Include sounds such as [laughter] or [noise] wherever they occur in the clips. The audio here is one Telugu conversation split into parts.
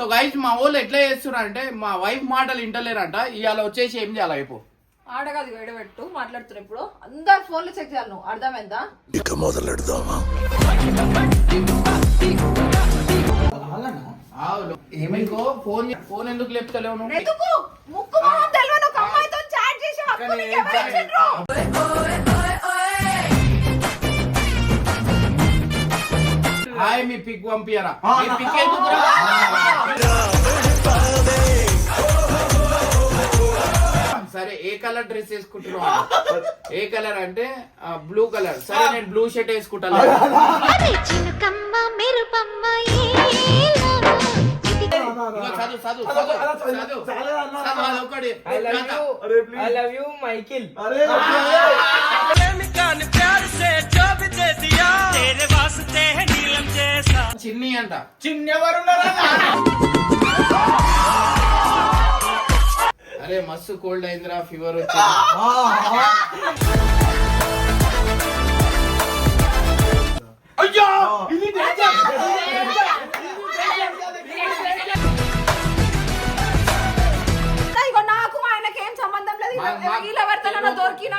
సో గైస్ మా వాళ్ళు ఎట్లా చేస్తున్నారు అంటే మా వైఫ్ మాటలు వింటలేరంట. ఇవాళ వచ్చేసి ఏం చేయాలి అయిపో ఆడగాది వేడబెట్టు మాట్లాడుతున్నా ఇప్పుడు. అందరు ఫోన్లు చెక్ చేయాలి నువ్వు. అర్థమైందా? ఇక మొదలెడదామా? ఏమైకో ఫోన్ ఫోన్ ఎందుకు లేపుతలేవు నువ్వు? ఎందుకు ముక్కు మొహం తెలియని ఒక అమ్మాయితో చాట్ చేసి హాయ్ మీ పిక్ పంపియరా మీ పిక్ ఎందుకురా? సరే ఏ కలర్ డ్రెస్ వేసుకుంటున్నావు? ఏ కలర్ అంటే బ్లూ కలర్. సరే నేను బ్లూ షర్ట్ వేసుకుంటాను. అరే చిన్ని అంట. అరే మస్తు కోల్డ్ అయిందిరా ఫీవర్ వచ్చింది ఇంకా ఇగో నాకు మా ఆయనకి ఏం సంబంధం లేదు. దొరికినా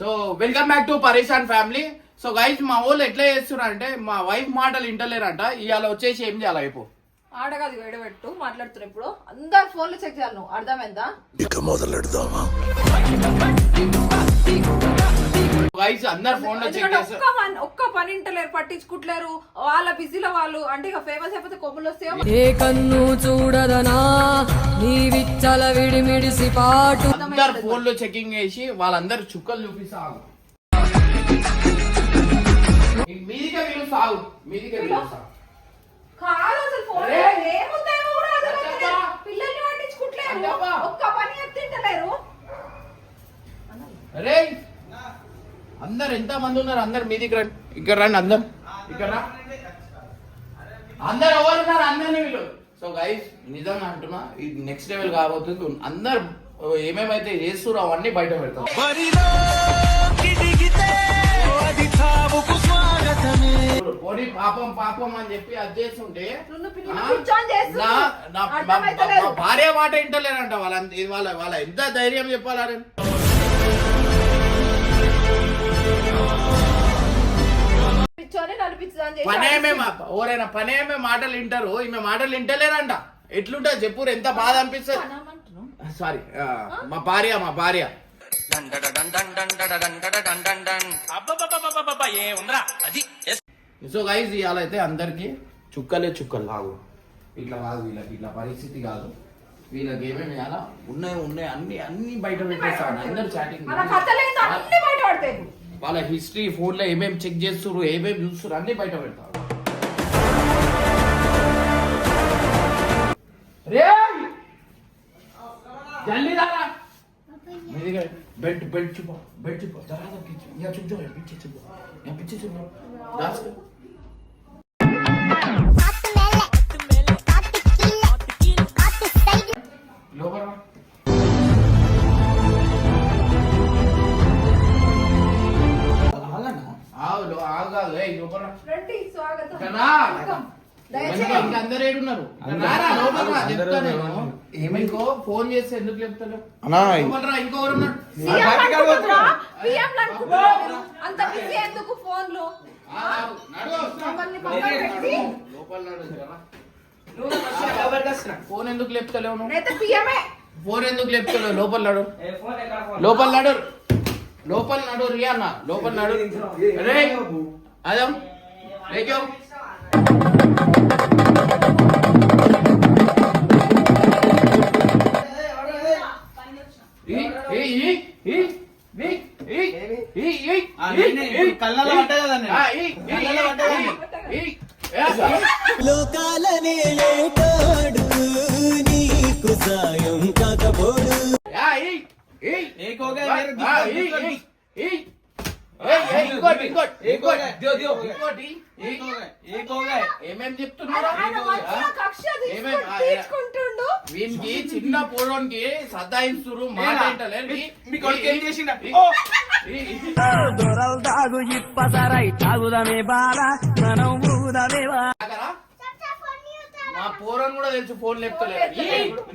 so welcome back to Pareshan family so guys మా వాళ్ళు ఎట్లా చేస్తున్నారు అంటే మా వైఫ్ మాటలు వింటలేరంట. ఇవాళ వచ్చేసి ఏం చేయాలి అయిపో ఆడగాది వేడబెట్టు మాట్లాడుతున్నా ఇప్పుడు. అందరు ఫోన్లు చెక్ చేయాలి నువ్వు. అర్థమైందా? ఇక మొదలెడదామా? గైస్ అందరు ఫోన్లో చెక్ చేస్తారు ఒక్క పని ఒక్క పని ఇంటలేరు పట్టించుకుంటలేరు. వాళ్ళ బిజీలో వాళ్ళు అంటే ఇక ఫేమస్ అయిపోతే కొమ్ములు వస్తాయో ఏ కన్ను చూడదనా నీ విచ్చల విడిమిడిసి పాటు. అందరు ఫోన్లో చెకింగ్ చేసి వాళ్ళందరు చుక్కలు కాదు అసలు ఫోన్! ఏముందేమో కూడా. అచ్చబ్బా! పిల్లల్ని పట్టించుకుంటలేరు. అచ్చబ్బా! ఒక్క పని ఎత్తింటలేరు అరే! అందరు ఎంత మంది ఉన్నారు? అందరు మీదికి రండి. ఇక్కడ రండి అందరు. ఇక్కడ. అందరు ఎవరు ఉన్నారు? అందరినీ వీళ్ళు సో గైస్ నిజంగా అంటున్నా ఇది నెక్స్ట్ లెవెల్ కాబోతుంది. అందరు ఏమేమైతే చేస్తురో అవన్నీ బయట పెడతాం. పోనీ పాపం పాపం అని చెప్పి అది చేస్తుంటే మా-. మా భార్య మాట వింటలేరంట వాళ్ళ వాళ్ళ వాళ్ళ ఎంత ధైర్యం చెప్పాలని పిచ్చోని పనేమే మా- ఎవరైనా పనేమే మాటలు వింటారు ఈమె మాటలు వింటలేరంట ఎట్లుంటది చెప్పురు ఎంత బాధ అనిపిస్తుంది. సారీ మా భార్య మా భార్య సో గైజ్ ఇవాళ అయితే అందరికి చుక్కలే చుక్కలు లాగు ఇట్లా కాదు వీళ్ళకి ఇట్లా పరిస్థితి కాదు వీళ్ళకి ఏమేమి చేయాలా ఉన్నాయి ఉన్నాయి అన్ని అన్ని బయట పెట్టేస్తాను అందరు చాటింగ్ మన కథలేదు అన్ని బయట పడతాయి ఇప్పుడు. వాళ్ళ హిస్టరీ ఫోన్లో ఏమేమి చెక్ చేస్తున్నారు ఏమేమి చూస్తున్నారు అన్నీ బయట పెడతారు. బెడ్ బెడ్ చూపా బెడ్ చూపా. దారా చూపు చూపు పిచ్చి చూపు ఇంకా అందరు ఏడున్నారు రారా లోపల రా, చెప్తా నేను ఏమైకో ఫోన్ చేస్తే ఎందుకు చెప్తలేవు రా, సీఎం? పిఎం? అంత బిజీ ఎందుకు ఫోన్లు ఆ, ఆగు, నడు. మమ్మల్ని పక్కన పెట్టి లోపల నడు. ఫోన్ ఎందుకు లేపుతలేవు నువ్వు నేనైతే పిఎమే ఫోన్ ఎందుకు లేపుతలేవు లోపల నడు ఏ ఫోన్ ఎక్కడ ఫోన్? లోపల నడు లోపల నడు రియా అన్న లోపల నడు రే అదం లేకో లోకాలనే లేటాడు నీకు సాయం కాకపోడు. ఏ కోగా ఇంకోటి? ఏమేం చెప్తున్నారా వీనికి చిన్న పోరోనికి సదాయిస్తురు మాట ఏంటలే మీ- కొడుకు ఏం చేసిండ? ఈ- ఓ! ఈ- ఈ- ఆగరా? మా పోరని కూడా తెలుసు ఫోన్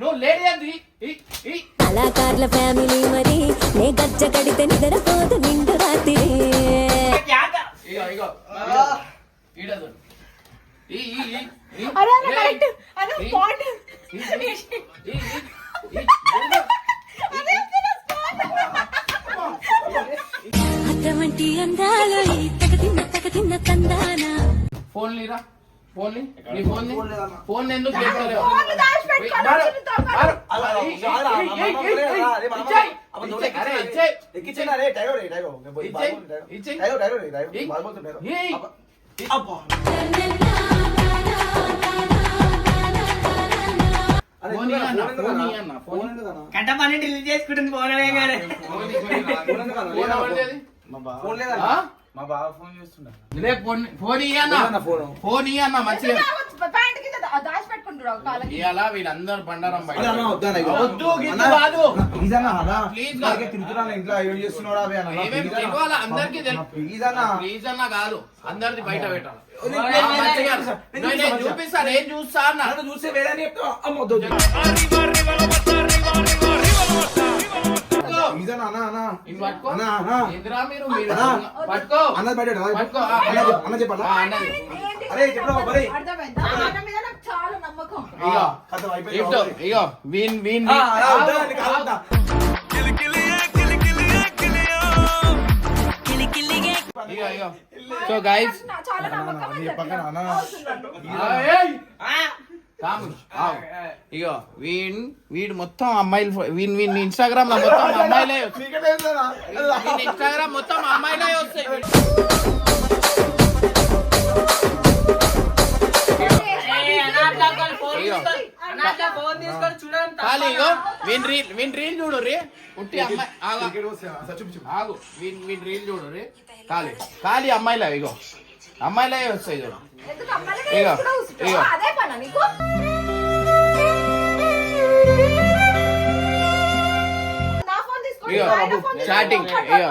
నువ్వు లేడీ అది. కళాకారుల ఫ్యామిలీ మరి నే గజ్జ కడితే నిద్రపోదు నిండు రాత్రి. ఈ, ఫోన్ ఫోన్ ఎందుకన్నా? కంట పని చేసుకుంటుంది ఫోన్. ఫోన్? ఫోన్ లేదా? మా బావ. ఫోన్ లేదన్నా? ఆ? మా బావ ఫోన్ చేస్తున్నా లే ఫోన్ ఫోన్ ఇయ్యన్న ఫోను. ఫోన్ ఇయ్యన్న మంచిగా ఇవాళ వీళ్ళందరూ బండారం బయట. వద్దు, కాదు. ప్లీజ్ ఇంట్లో ఏం చేస్తున్నాడా అవి అన్న. ఏమేం ప్లీజ్ అన్న. తెలియాలా అందరికీ అన్న, తెలుసు ప్లీజ్ అన్న. ప్లీజ్ అన్న కాదు అందరిది బయట పెట్టాలి చూపిస్తాను ఏం చూస్తా అన్న చూస్తే వేరే అని చెప్తావా? అమ్మ, వద్దు, వద్దు. ప్లీజ్ అన్న, అన్న, అన్న. ఇవి పట్టుకో అన్న, అన్న. ఎదురా మీరు మీరు అన్న. పట్టుకో అన్నది బయట పెట్టు. పట్టుకో ఆ, అన్న చెప్పు, అన్న చెప్పాలా? ఆ, అన్నది ఏంటి? అరే, చెప్పరా బాబు, అరే. అర్థమైందా అన్న మీద నాకు చాలా నమ్మకం ఇగో కథం అయిపోయింది ఇగో బాబు. ఇగో వీన్ వీన్ ఆ, వీన్. రా, ఆగు, వద్దా, నీకు ఆగు. కావద్దా? ఇగో ఇగో సో గైస్ నాకు చాలా నమ్మకం అని నీ పక్కన చెప్పిన. అన్న. ఇగో వీన్ వీడు మొత్తం అమ్మాయిలు వీన్ వీన్ ఇన్స్టాగ్రామ్లో మొత్తం అమ్మాయిలే ఇన్స్టాగ్రామ్ మొత్తం అమ్మాయిలే వస్తాయి ఇగో. అన్నా ఫోన్ తీసుకొని చూడండి ఖాళీ ఇగో వీన్ రీల్ వీన్ రీల్ చూడు రే. ఉట్టి అమ్మాయి ఆగు. వీన్ వీన్ రీల్ చూడు రే. ఖాళీ. ఖాళీ అమ్మాయిలే ఇగో. అమ్మాయిలే వస్తాయి చూడు. ఇగో? ఇగో. అదే పనా నీకు? నా ఫోన్ తీసుకొని ఇగో, ఒకరిని ఇగో.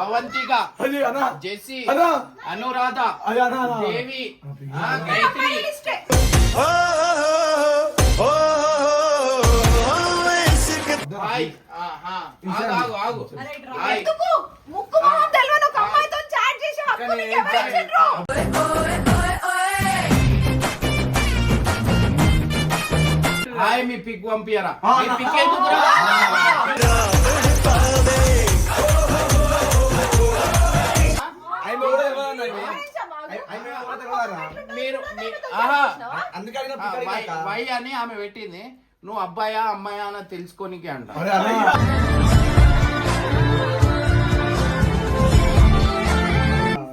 అవంతిక అన్న. అనురాధ. దేవి ఆ, గాయత్రి. ఆగు ఆగు ముక్కు మొహం తెలియని ఒక అమ్మాయితో చాట్ చేసి హక్కు నీకు ఎవరు ఇచ్చిండ్రు? మీరు పిక్ అడిగిన వై అక్క. వై అని ఆమె పెట్టింది. నువ్వు అబ్బాయా అమ్మాయా అని తెలుసుకోనికి అంట.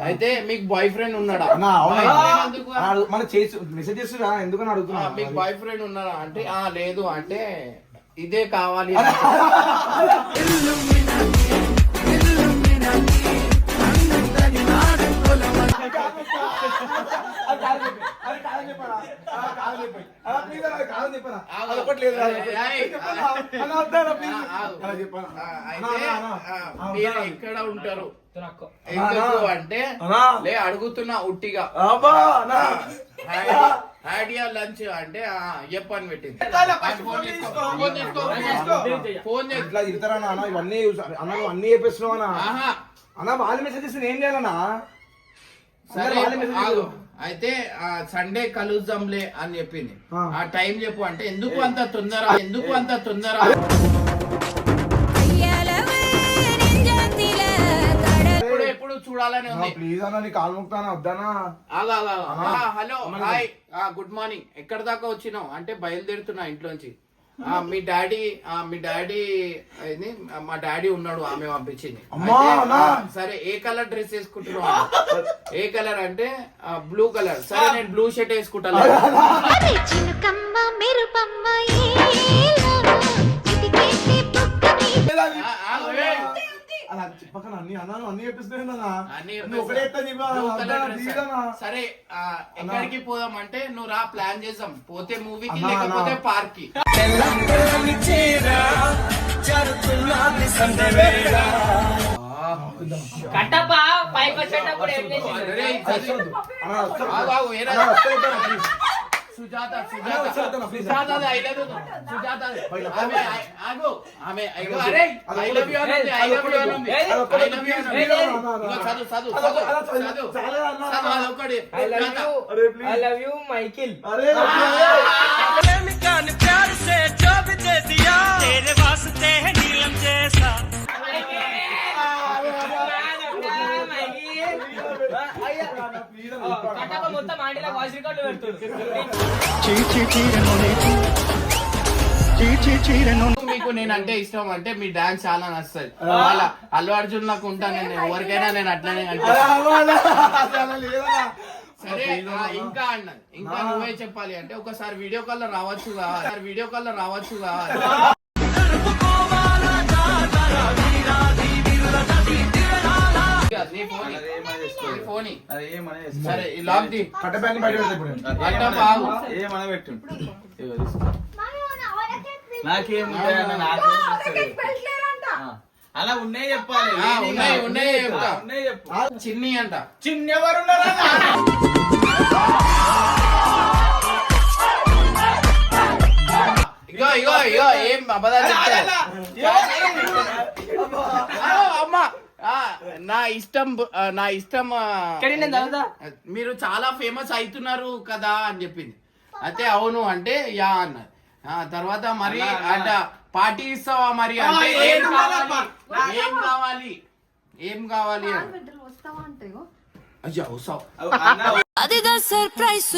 అయితే మీకు బాయ్ ఫ్రెండ్ ఉన్నాడా మన చేసి మెసేజ్ చేస్తున్నా ఎందుకని అడుగుతున్నా మీకు బాయ్ ఫ్రెండ్ ఉన్నాడా అంటే ఆ లేదు అంటే ఇదే కావాలి. ఎక్కడ ఉంటారు అంటే. లే అడుగుతున్నా ఉట్టిగా. ఐడియా లంచ్ అంటే ఆ, చెప్పని పెట్టింది? ఫోన్ ఇట్లా అన్న ఇవన్నీ అన్న చెప్పేస్తున్నావు అన్న. ఆహా. అన్న వాళ్ళు మెసేజ్ చేస్తే నేను చేయాలన్నా. అయితే సండే కలుద్దాంలే అని చెప్పింది. ఆ. ఆ టైం చెప్పు అంటే ఎందుకు అంత తొందర ఎందుకు అంత తొందర చూడాలని ఉంది ప్లీజ్ అన్న నీ కాలు ముక్తానా వద్దానా ఆగు. ఆ, హలో హాయ్ ఆ, గుడ్ మార్నింగ్ ఎక్కడ దాకా వచ్చినావు అంటే బయలుదేరుతున్నా ఇంట్లోంచి ఆ, మీ డాడీ ఆ, మీ డాడీ మా డాడీ ఉన్నాడు ఆమె పంపించింది సరే ఏ కలర్ డ్రెస్ వేసుకుంటున్నావు ఏ కలర్ అంటే బ్లూ కలర్ సరే నేను బ్లూ షర్ట్ వేసుకుంటాను అన్ని అన్నాను అన్ని చెప్పిస్తున్నాను అన్నీ నువ్వు ఒకటే ఎత్తా చెప్పు, Blue వద్దానా, colour dress. తీయదనా? సరే ఎక్కడికి పోదాం అంటే నువ్వు రా ప్లాన్ చేద్దాం. పోతే మూవీకి లేకపోతే. పార్క్కి. కట్టప్ప పైకి వచ్చేటప్పుడు ఏం అరే, చదువు. అన్న, వస్తా. ఆగు, ఆగు, ఏరా. అన్న, వస్తా వద్దానా, please. సుజాత అన్న, వస్తా సుజాత వద్దానా, please. Sujatha I love you Sujatha ఆమె ఐ- ఆగు ఆమె ఐగో అరే ఐ లవ్ యూ అనుంది ఐ లవ్ యూ అనుంది ఐ లవ్ యూ అనుంది ఇగో చదువు చదువు చదువు చదువు చాలే అన్న. చదువు అదొకటి ఐ లవ్ యూ అరే, please. I love you Michael అరే అరే. కట్టప్ప మొత్తం ఆంటీలో వాయిస్ రికార్డు పెడుతుంది మీకు నేనంటే ఇష్టం అంటే మీ డాన్స్ చాలా నచ్చుతుంది. వాళ్ళ అల్లు అర్జున్ నాకు ఉంటాను నేను ఎవరికైనా నేను అట్లనే అంటే. అన్న. సరే ఇంకా అన్నది ఇంకా నువ్వే చెప్పాలి అంటే ఒకసారి వీడియో కాల్లో రావచ్చు ఒకసారి వీడియో కాల్లో రావచ్చు ఫోన్ నీ ఫోన్ ఇ. అరే ఏమనే సరే ఈ లాక్ ది. కట్టె బయట పెడతా ఇప్పుడు. నేను. అట్ట బాగు. ఏమనే పెట్టు. ఇగో తీసుకో. మామీ మన ఓడకే నాకేముంటాయి అన్న నాకేం. అలా ఉన్నాయి చెప్పాలి. ఆ, ఉన్నాయి, ఉన్నాయి చెప్తా. ఆ, ఉన్నాయి చెప్పు. చిన్ని అంట. చిన్న ఎవరున్నారా ఇగో ఇగో ఇగో ఏం అబద్ధాలు చెప్తా అమ్మా. ఆ, నా ఇష్టం నా ఇష్టం. మీరు చాలా ఫేమస్ అవుతున్నారు కదా అని చెప్పింది. అయితే అవును అంటే యా అన్నారు ఆ, తర్వాత మరి అంట పార్టీ ఇస్తావా మరి అంటే ఏం కావాలి? ఏం కావాలి? ఏం. అయ్యో వస్తావు. అదిదా సర్ప్రైజ్.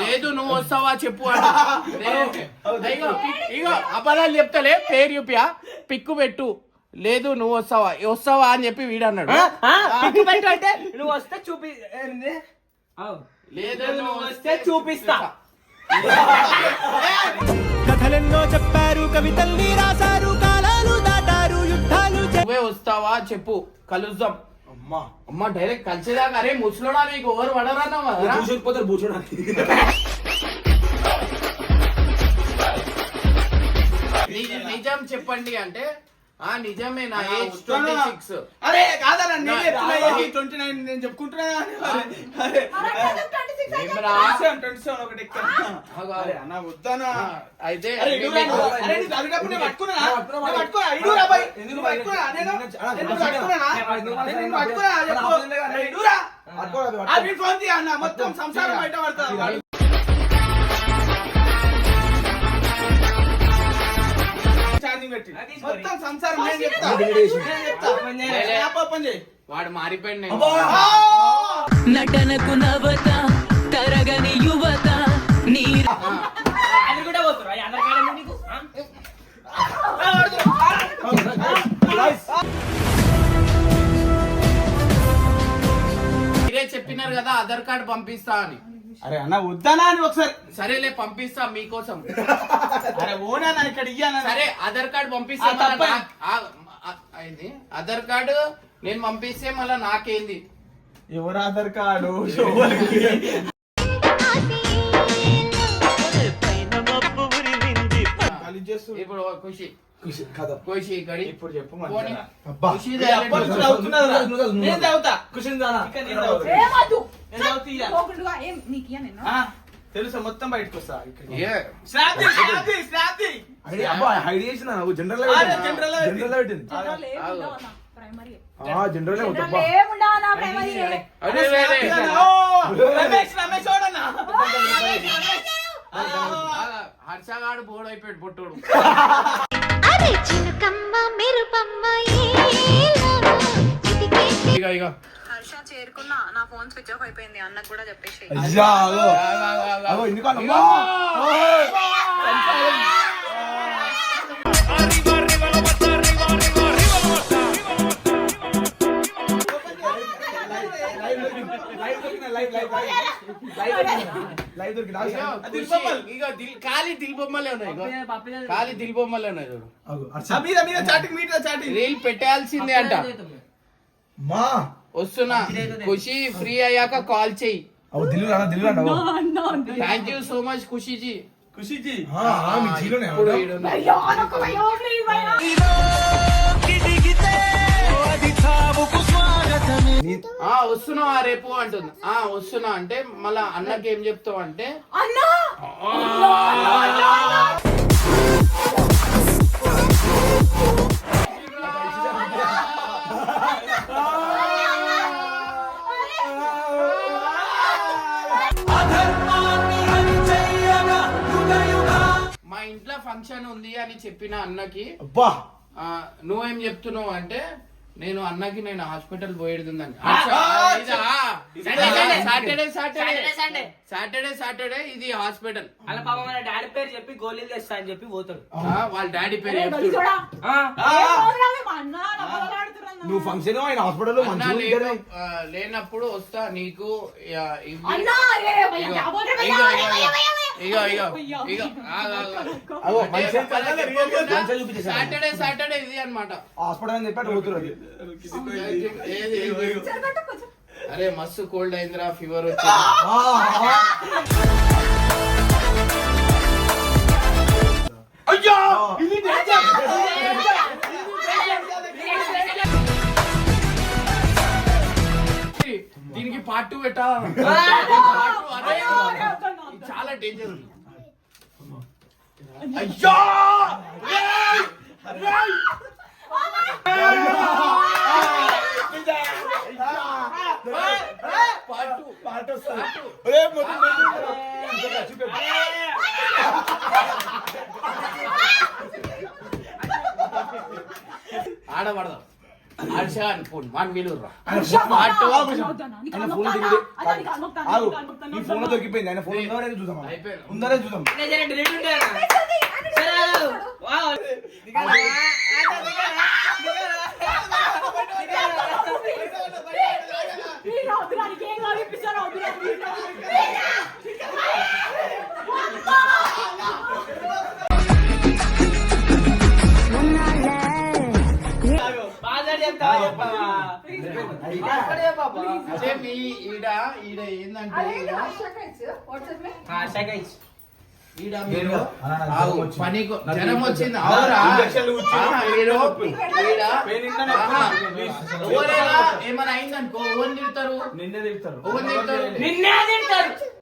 లేదు నువ్వు వస్తావా చెప్పు [laughs] ఇగో అబద్ధాలు చెప్తలే పేరు చూపియా పిక్కు పెట్టు. లేదు నువ్వు వస్తావా వస్తావా అని చెప్పి వీడు అన్నాడు. పిక్కు పెట్టు అంటే నువ్వు వస్తే చూపి. లేదు నువ్వు వస్తే చూపిస్తా. కథలెన్నో చెప్పారు కవితల్ని రాశారు కాలాలు దాటారు యుద్ధాలు నువ్వే వస్తావా చెప్పు కలుద్దాం. అమ్మా. అమ్మ డైరెక్ట్ కలిసేదాకా అరే ముసలోడా నీకు? ఎవరు పడరన్నావా చూసుకుపోతారు కూర్చోడానికి ని- నిజం చెప్పండి అంటే ఆ నిజమే నా ఏజ్? ట్వంటీ సిక్స్ అరే నేను నా- ఏజ్ ట్వంటీ నైన్ నేను చెప్పుకుంటున్నా అరే, అరే. ట్వంటీ సెవెన్ ఒకటి ఎక్కడ అరే అన్న వద్దానా అయితే అరే ఇడురా నువ్వు. అరే నీకు అడిగినప్పుడు నేను పట్టుకున్నా నేను పట్టుకున్నా ఇడురా బాయ్ ఛార్జింగ్ పెట్టి. మొత్తం సంసారం నేను చెప్తా. నేను చెప్తా. యాప్ ఓపెన్ చేయి వాడు మారిపోయింది! నటనకు నవత తరగని యువత నీ అది కూడా పోతురా? ఈ అందరి కాడ నీకు? ఆ? మీరే చెప్పినారు కదా ఆధార్ కార్డు పంపిస్తా అని. అరే అన్న వద్దానా అని ఒకసారి. సరేలే పంపిస్తా మీకోసం. అరే ఓనా నా ఇక్కడ ఇయ్యానా సరే ఆధార్ కార్డు పంపిస్తే ఆ, మళ్ళా తప్పే. నా- ఆ, ఆ, అయింది. ఆధార్ కార్డు నేను పంపిస్తే మళ్ళీ నాకేంది? ఎవరు ఆధార్ కార్డు? ఇప్పుడు ఖుషి. ఖుషి కథ. ఖుషి ఇక్కడి. ఇప్పుడు చెప్పు పోనీ. మంచిగా. అబ్బా. ఖుషి ఇది అప్పటి నుంచి చదువుతున్నదిరా. నేను చదువుతా ఖుషిని దానా ఇక నేను చదువుతా. ఏమద్దు. నేను చదువుతా ఇయ్య. పోకుండా ఏం నీకు ఇయ్య నేను? ఆ, తెలుసా? మొత్తం బయటకు వస్తా. ఇక్కడ ఏ, అబ్బా హైడ్ చేసిన జనరల్లో జనరల్ పెట్టింది. జనరల్ ఏం. ఉండవు అన్న. హర్షగాడు పొట్టోడు ఇక ఇక హర్ష చేరుకున్నా. నా ఫోన్ స్విచ్ ఆఫ్ అయిపోయింది. అన్నకు కూడా చెప్పేసి ఖాళీ దిల్ బొమ్మలే ఉన్నాయి ఇగో. ఖాళీ దిల్ బొమ్మలే ఉన్నాయి చూడు ఆ మీద మీద చాటింగ్ మీద చాటింగ్ రీల్ పెట్టాల్సిందే అంట మా వస్తున్నా ఖుషి ఫ్రీ అయ్యాక కాల్ రానా థ్యాంక్ యూ సో మచ్ ఖుషిజీ ఖుషిజీ జీలోనే. ఆ వస్తున్నావా రేపు అంటుంది. ఆ వస్తున్నా అంటే మళ్ళా అన్నకి ఏం చెప్తావు అంటే అన్నా! మా ఇంట్లో ఫంక్షన్ ఉంది అని చెప్పిన అన్నకి అబ్బా! ఆ, నువ్వేం చెప్తున్నావు అంటే నేను అన్నకి నేను హాస్పిటల్ పోయేది ఉందని Saturday Saturday Sunday Saturday Saturday ఇది హాస్పిటల్. అలా పాపం మన డాడీ పేరు చెప్పి గోళీలు తెస్తా అని చెప్పి పోతాడు. వాళ్ళ డాడీ పేరు నువ్వు ఫంక్షన్ ఆయన. ఆ, లేనప్పుడు వస్తా నీకు ఇగో, ఇగో, ఇగో, సాటర్డే సాటర్డే ఇది అన్నమాట. హాస్పిటల్ అని చెప్పి అటు పోతున్నారు. ఏది, ఏది? జరగట్టు కొంచెం. అరే మస్తు కోల్డ్ అయిందిరా ఫీవర్ [laughs] వచ్చింది. ఆ, ఆ. అయ్యో ఇది దీనికి పార్ట్ టూ పెట్టా Part two, అరే, ఇది చాలా డేంజర్ అయ్యో. పాట మొత్తం చూపే. ఆడబడదాం హర్ష అనుకోండి మన విలువరా ఆయన ఫోన్ పార్ట్ టూ వద్దన్నా, నీకు ఆయన అన్నం ఫోన్ వద్దానా? దిగింది. అదా, నీకు అన్నం వద్దానా? ఆగు. నీకు అన్నం వద్దానా? ఈ ఫోన్ లో దొరికిపోయింది ఆయన ఫోన్ ఉందో లేదో చూద్దాం అయిపోయింది. ఉందో లేదో చూద్దాం నేను జర delete ఇంట్లోనే ఆహా, ప్లీజ్. ఎవరైనా ఏమైనా అయిందనుకో ఓన్ తిడతారు? నిన్నే తిడతారు. ఓన్ తిడతారు.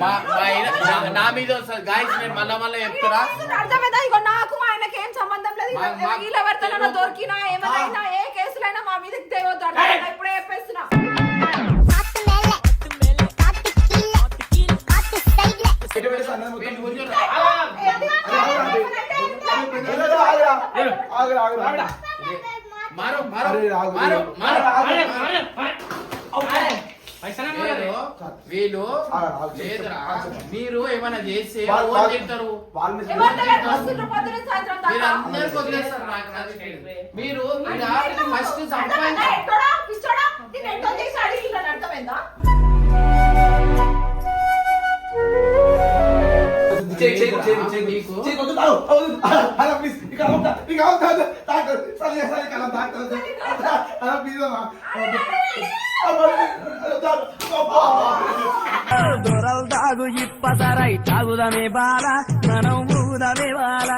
మా మా ఆయన- నా- నా మీద గాయస్ నేను మళ్ళా మళ్ళా చెప్తారా అర్థమైందా ఇగో నాకు మా ఆయనకి ఏం సంబంధం లేదు వీళ్ళు ఎవరితోనైనా దొరికినా ఏమైనా ఏ కేసులైనా మా మీదకి తేవద్దు అర్థమైందా? ఇప్పుడే చెప్పేస్తున్నా ఆగురా, ఆగురా. మారు మారు. మారు మారు వీళ్ళు. లేదురా. మీరు ఏమైనా చేస్తే వాళ్ళు- తింటారు? మీరు అందరికి వదిలేస్తారు నాకు నాకు తెలియదు. మీరు ఫస్ట్ అర్థమైందా? చెయ్, చెయ్, చెయ్, చెయ్. నీకు చెయ్, వద్దు, తాగు. అలా సరే, సరే, అమ్మా. అమ్మా, వద్దా, అబ్బా. దొరలు తాగు ఇప్పసరై తాగుదమే బాల మనం ఊదమే బాల